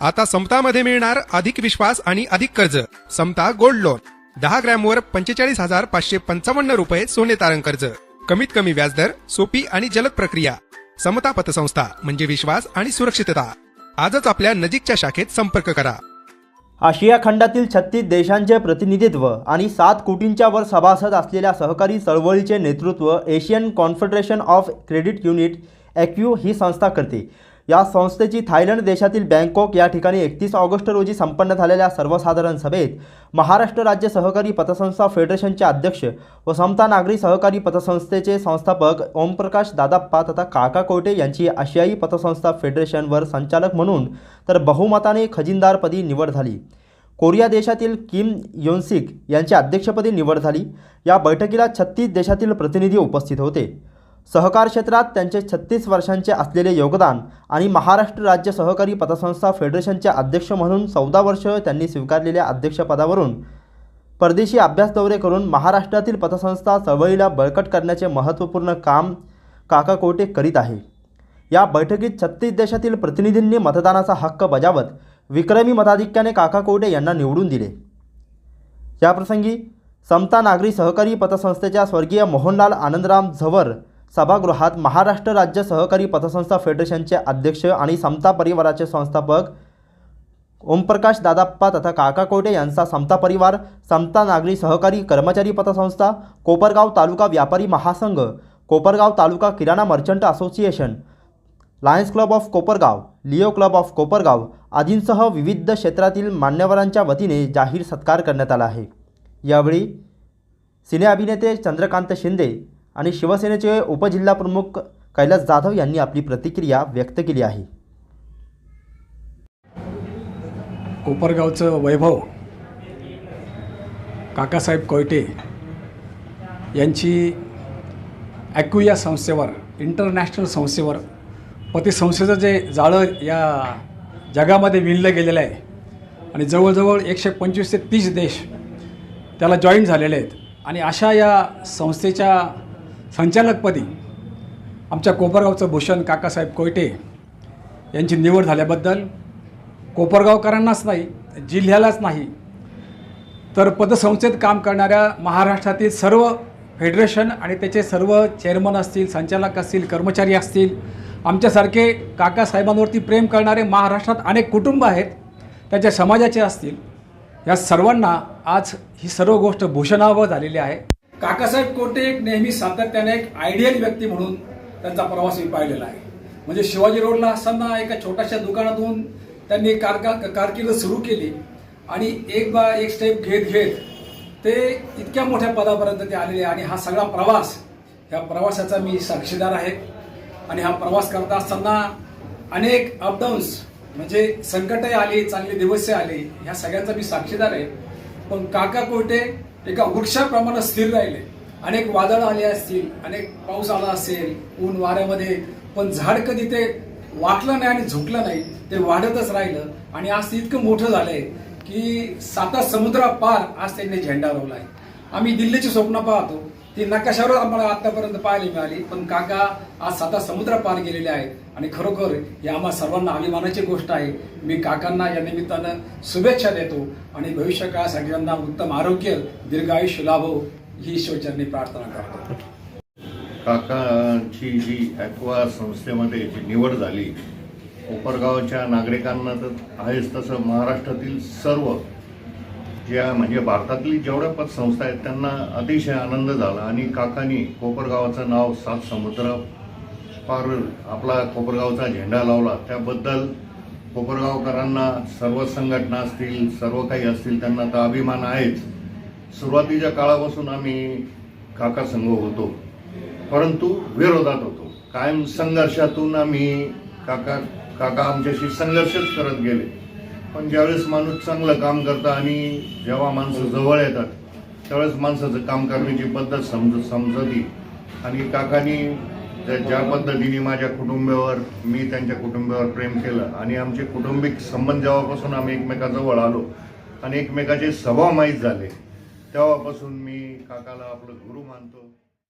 आता समतामध्ये मिळणार अधिक विश्वास आणि अधिक कर्ज. समता गोल्ड लोन. दहा ग्रॅमवर पंचेचाळीस हजार पाचशे पंचावन्न रुपये सोने तारण कर्ज. कमीत कमी व्याजदर सोपी आणि जलद प्रक्रिया. समता पतसंस्था म्हणजे विश्वास आणि सुरक्षितता. आजच आपल्या नजीकच्या शाखेत संपर्क करा. आशिया खंडातील छत्तीस देशांचे प्रतिनिधित्व आणि सात कोटींच्या वर सभासद असलेल्या सहकारी चळवळीचे नेतृत्व Asian confederation of credit unit ACCU ही संस्था करते. या संस्थेची थायलंड देशातील बँकॉक या ठिकाणी एकतीस ऑगस्ट रोजी संपन्न झालेल्या सर्वसाधारण सभेत महाराष्ट्र राज्य सहकारी पतसंस्था फेडरेशनचे अध्यक्ष व समता नागरी सहकारी पतसंस्थेचे संस्थापक ओमप्रकाश दादाप्पा तथा काका कोटे यांची आशियाई पतसंस्था फेडरेशनवर संचालक म्हणून तर बहुमताने खजिनदारपदी निवड झाली. कोरिया देशातील किम योनसिक यांची अध्यक्षपदी निवड झाली. या बैठकीला छत्तीस देशातील प्रतिनिधी उपस्थित होते. सहकार क्षेत्रात त्यांचे छत्तीस वर्षांचे असलेले योगदान आणि महाराष्ट्र राज्य सहकारी पतसंस्था फेडरेशनचे अध्यक्ष म्हणून चौदा वर्ष त्यांनी स्वीकारलेल्या अध्यक्षपदावरून परदेशी अभ्यास दौरे करून महाराष्ट्रातील पतसंस्था चळवळीला बळकट करण्याचे महत्त्वपूर्ण काम काका कोटे करीत आहे. या बैठकीत छत्तीस देशातील प्रतिनिधींनी मतदानाचा हक्क बजावत विक्रमी मताधिक्याने काका कोटे यांना निवडून दिले. याप्रसंगी समता नागरी सहकारी पतसंस्थेच्या स्वर्गीय मोहनलाल आनंदराम झवर सभागृहात महाराष्ट्र राज्य सहकारी पतसंस्था फेडरेशनचे अध्यक्ष आणि समता परिवाराचे संस्थापक ओमप्रकाश दादाप्पा तथा काका कोटे यांचा समता परिवार समता नागरी सहकारी कर्मचारी पतसंस्था कोपरगाव तालुका व्यापारी महासंघ कोपरगाव तालुका किराणा merchant association lions club of Kopargaon leo club of Kopargaon आदींसह विविध क्षेत्रातील मान्यवरांच्या वतीने जाहीर सत्कार करण्यात आला आहे. यावेळी सिने अभिनेते चंद्रकांत शिंदे आणि शिवसेनेचे उपजिल्हाप्रमुख कैलास जाधव यांनी आपली प्रतिक्रिया व्यक्त केली आहे. कोपरगावचं वैभव काकासाहेब कोयटे यांची ॲक्यू संस्थेवर इंटरनॅशनल संस्थेवर पतिसंस्थेचं जे जाळं या जगामध्ये विणलं गेलेलं आहे आणि जवळजवळ एकशे पंचवीस ते तीस देश त्याला जॉईन झालेले आहेत. आणि अशा या संस्थेच्या संचालकपदी आमच्या कोपरगावचं भूषण काकासाहेब कोयटे यांची निवड झाल्याबद्दल कोपरगावकरांनाच नाही जिल्ह्यालाच नाही तर पदसंस्थेत काम करणाऱ्या महाराष्ट्रातील सर्व फेडरेशन आणि त्याचे सर्व चेअरमन असतील संचालक असतील कर्मचारी असतील आमच्यासारखे काकासाहेबांवरती प्रेम करणारे महाराष्ट्रात अनेक कुटुंब आहेत त्यांच्या समाजाचे असतील या सर्वांना आज ही सर्व गोष्ट भूषणावं झालेली आहे. काकासाहेब कोटे एक नेहमी सातत्याने एक आयडियल व्यक्ती म्हणून त्यांचा प्रवास मी पाहिलेला आहे. म्हणजे शिवाजी रोडला असताना एका छोट्याशा दुकानातून त्यांनी कारका कारकीर्द सुरू केली आणि एक बा एक स्टेप घेत घेत ते इतक्या मोठ्या पदापर्यंत ते आलेले आणि हा सगळा प्रवास ह्या प्रवासाचा मी साक्षीदार आहे. आणि हा प्रवास करत असताना अनेक अपडाऊन्स म्हणजे संकटही आली चांगले दिवसही आले ह्या सगळ्यांचा मी साक्षीदार आहे. पण काका कोयटे एका वृक्षाप्रमाणे स्थिर राहिले. अनेक वादळ आले असतील अनेक पाऊस आला असेल ऊन वाऱ्यामध्ये पण झाड कधी ते वाकलं नाही आणि झुकलं नाही ते वाढतच राहिलं. आणि आज ते इतकं मोठं झालंय की साता समुद्रापार आज त्यांनी झेंडा रोवलाय. आम्ही दिल्लीची स्वप्न पाहतो ती नकाशावर आम्हाला आतापर्यंत पाहायला मिळाली. पण काका आज साता समुद्र पार गेलेले आहेत आणि खरोखर ही आम्हा सर्वांना अभिमानाची गोष्ट आहे. मी काकांना या निमित्तानं शुभेच्छा देतो आणि भविष्य सगळ्यांना त्यांना उत्तम आरोग्य दीर्घायुष्य लाभो ही ईश्वरचरणी प्रार्थना करतो. काकांची जी ॲक्वा संस्थेमध्ये जी निवड झाली कोपरगावच्या नागरिकांना तर आहेच तसं महाराष्ट्रातील सर्व ज्या म्हणजे भारतातली जेवढ्या पतसंस्था आहेत त्यांना अतिशय आनंद झाला. आणि काकांनी कोपरगावाचं नाव सात समुद्र पार आपला कोपरगावचा झेंडा लावला. त्याबद्दल कोपरगावकरांना सर्व संघटना असतील सर्व काही असतील त्यांना तर अभिमान आहेच. सुरुवातीच्या काळापासून आम्ही काका संघ होतो. परंतु विरोधात होतो. कायम संघर्षातून आम्ही काका काका आमच्याशी संघर्षच करत गेले. पण ज्यावेळेस माणूस चांगलं काम करतं आणि जेव्हा माणसं जवळ येतात त्यावेळेस माणसाचं काम करण्याची पद्धत समज समजती. आणि काकांनी त्या- ज्या पद्धतीने माझ्या कुटुंबावर मी त्यांच्या कुटुंबावर प्रेम केलं आणि आमचे कुटुंबिक संबंध जेव्हापासून आम्ही एकमेकाजवळ आलो आणि एकमेकाचे स्वभाव माहीत झाले तेव्हापासून मी काकाला आपलं गुरु मानतो.